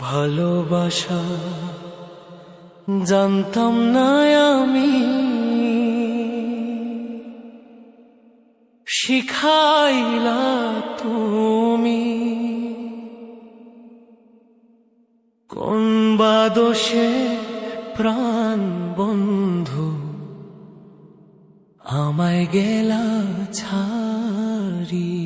ভালোবাসা জানতাম না আমি। শিখাইলা তুমি কোন বাদোষে প্রাণ বন্ধু? আমায় গেলা ছাড়ি।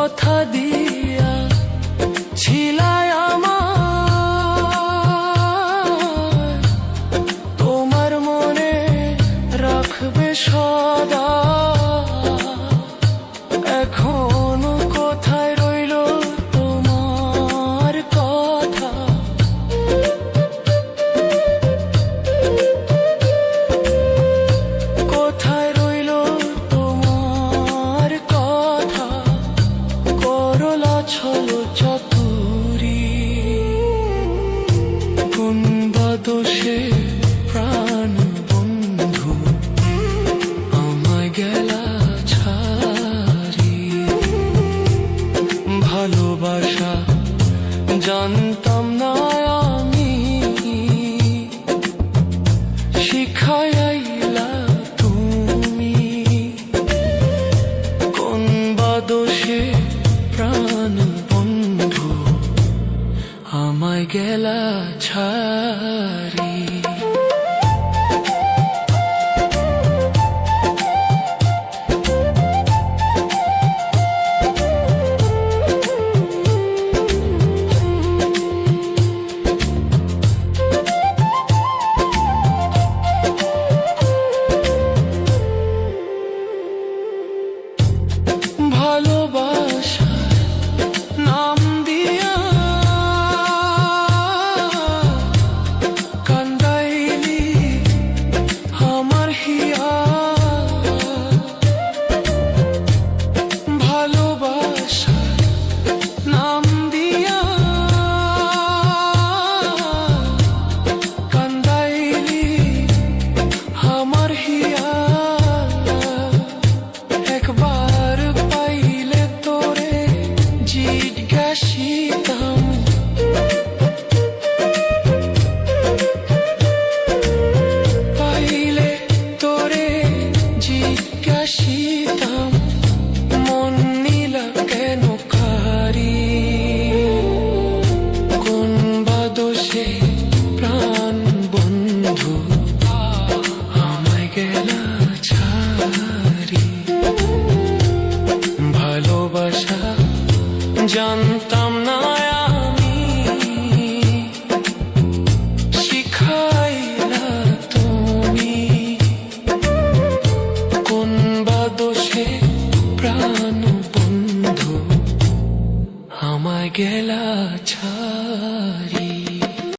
কথা দিয়া প্রাণ বন্ধু আমায় গেলা ছাড়ি। ভালোবাসা জানতাম না আমি শিখাইলা গেলা ছাড়ি বা দোষে প্রাণ বন্ধু আমায় গেলা ছাড়।